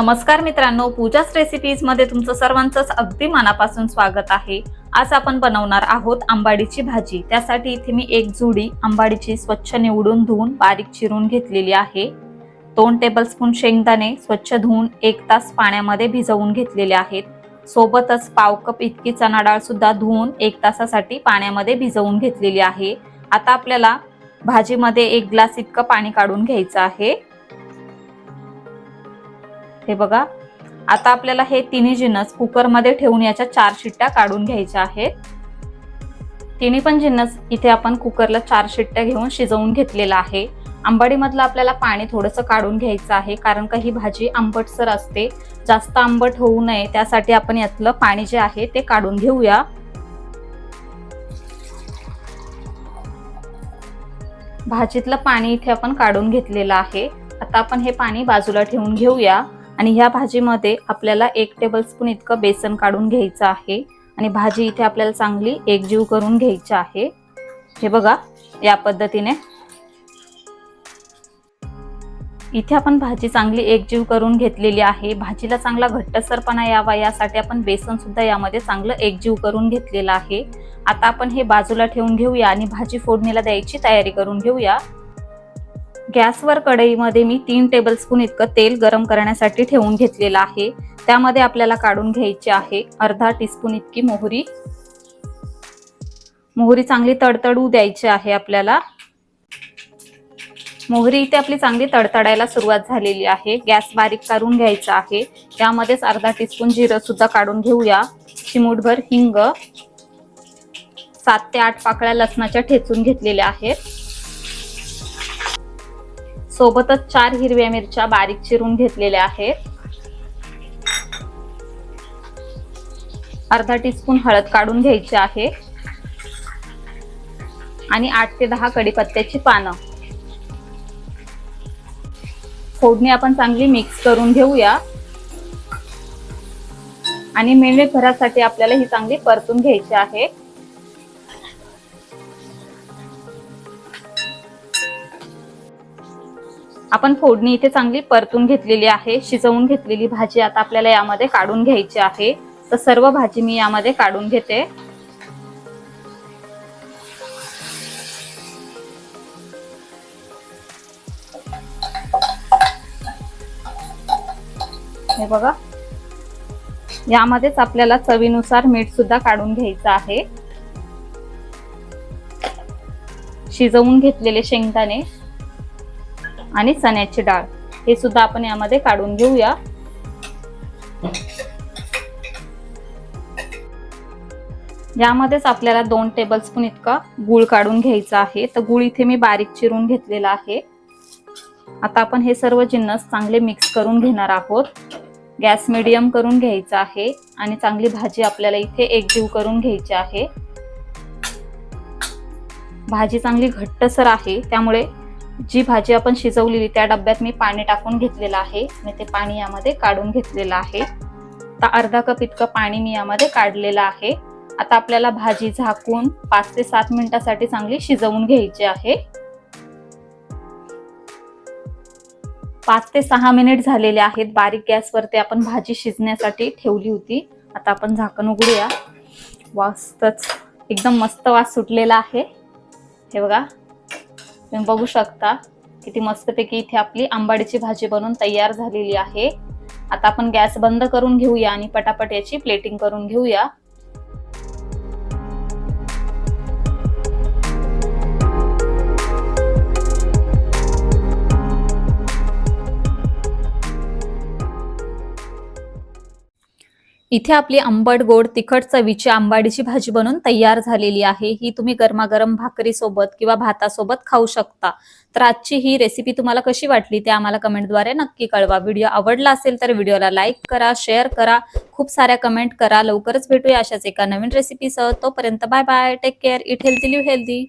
नमस्कार मित्रांनो पूजाच रेसिपीजमध्ये तुमचं सर्वांचंच अगदी मनापासून स्वागत आहे. आज आपण बनवणार आहोत आंबाडीची भाजी. त्यासाठी इथे मी एक जुडी आंबाडीची स्वच्छ निवडून धुवून बारीक चिरून घेतलेली आहे. दोन टेबलस्पून शेंगदाणे स्वच्छ धुवून एक तास पाण्यामध्ये भिजवून घेतलेले आहेत. सोबतच पाव कप इतकी चणा डाळ सुद्धा धुवून एक तासासाठी पाण्यामध्ये भिजवून घेतलेली आहे. आता आपल्याला भाजीमध्ये एक ग्लास इतकं पाणी काढून घ्यायचं आहे. हे बघा आता आपल्याला हे तिन्ही जिन्नस कुकरमध्ये ठेवून याच्या चार शिट्ट्या काढून घ्यायच्या आहेत. तिन्ही पण जिन्नस इथे आपण कुकरला चार शिट्ट्या घेऊन शिजवून घेतलेला आहे. आंबाडीमधलं आपल्याला पाणी थोडंसं काढून घ्यायचं आहे कारण का ही भाजी आंबटसर असते. जास्त आंबट होऊ नये त्यासाठी आपण यातलं पाणी जे आहे ते काढून घेऊया. भाजीतलं पाणी इथे आपण काढून घेतलेलं आहे. आता आपण हे पाणी बाजूला ठेवून घेऊया. आणि ह्या भाजीमध्ये आपल्याला एक टेबलस्पून इतकं बेसन काढून घ्यायचं आहे. आणि भाजी इथे आपल्याला चांगली एकजीव करून घ्यायची आहे. हे बघा या पद्धतीने. इथे आपण भाजी चांगली एकजीव करून घेतलेली आहे. भाजीला चांगला घट्टसरपणा यावा यासाठी आपण बेसन सुद्धा यामध्ये चांगलं एकजीव करून घेतलेलं आहे. आता आपण हे बाजूला ठेवून घेऊया आणि भाजी फोडणीला द्यायची तयारी करून घेऊया. गॅसवर कढईमध्ये मी तीन टेबलस्पून इतकं तेल गरम करण्यासाठी ठेवून घेतलेलं आहे. त्यामध्ये आपल्याला काढून घ्यायची आहे अर्धा टीस्पून इतकी मोहरी. मोहरी चांगली तडतडू द्यायची आहे आपल्याला. मोहरी इथे आपली चांगली तडतडायला सुरुवात झालेली आहे. गॅस बारीक करून घ्यायचा आहे. त्यामध्येच अर्धा टीस्पून जिरं सुद्धा काढून घेऊया. चिमूटभर हिंग सात ते आठ पाकळ्या लसणाच्या ठेचून घेतलेल्या आहेत. सोबतच चार हिरव्या मिरच्या बारीक चिरून घेतलेल्या आहेत. अर्धा टीस्पून हळद काढून घ्यायची आहे. आणि आठ ते दहा कडीपत्त्याची पानं. फोडणी आपण चांगली मिक्स करून घेऊया. आणि मिनिट भरासाठी आपल्याला ही चांगली परतून घ्यायची आहे. आपण फोडणी इथे चांगली परतून घेतलेली आहे शिजवून घेतलेली भाजी आता आपल्याला यामध्ये काढून घ्यायची आहे. तर सर्व भाजी मी यामध्ये काढून घेते. हे बघा. यामध्येच आपल्याला चवीनुसार मीठ सुद्धा काढून घ्यायचं आहे. शिजवून घेतलेले शेंगदाणे. आणि चण्याची डाळ. हे सुद्धा आपण यामध्ये काढून घेऊया. यामध्येच आपल्याला दोन टेबलस्पून इतका गुळ काढून घ्यायचा आहे. तर गुळ इथे मी बारीक चिरून घेतलेला आहे. आता आपण हे सर्व जिन्नस चांगले मिक्स करून घेणार आहोत. गॅस मिडियम करून घ्यायचा आहे. आणि चांगली भाजी आपल्याला इथे एकजीव करून घ्यायची आहे. भाजी चांगली घट्टसर आहे. त्यामुळे जी भाजी आपण शिजवलेली त्या डब्यात मी पाणी टाकून घेतलेलं आहे. मी ते पाणी यामध्ये काढून घेतलेलं आहे. तर अर्धा कप इतकं पाणी मी यामध्ये काढलेलं आहे. आता आपल्याला भाजी झाकून पाच ते सात मिनिटासाठी चांगली शिजवून घ्यायची आहे. पाच ते सहा मिनिट झालेले आहेत. बारीक गॅसवरती आपण भाजी शिजण्यासाठी ठेवली होती. आता आपण झाकण उघडूया. वास्तच एकदम मस्त वास सुटलेला आहे. हे बघा. तुम्ही बघू शकता किती मस्तपैकी इथे आपली आंबाडीची भाजी बनवून तयार झालेली आहे. आता आपण गॅस बंद करून घेऊया आणि पटापट याची प्लेटिंग करून घेऊया. इथे आपली आंबट गोड तिखट चवीची आंबाडीची भाजी बनवून तयार झालेली आहे. ही तुम्ही गरमागरम भाकरी सोबत किंवा भातासोबत खाऊ शकता. तर आजची ही रेसिपी तुम्हाला कशी वाटली ते आम्हाला कमेंटद्वारे नक्की कळवा. व्हिडिओ आवडला असेल तर व्हिडिओला लाईक करा शेअर करा. खूप साऱ्या कमेंट करा. लवकरच भेटूया अशाच एका नवीन रेसिपीसह तोपर्यंत bye bye take care eat healthy live healthy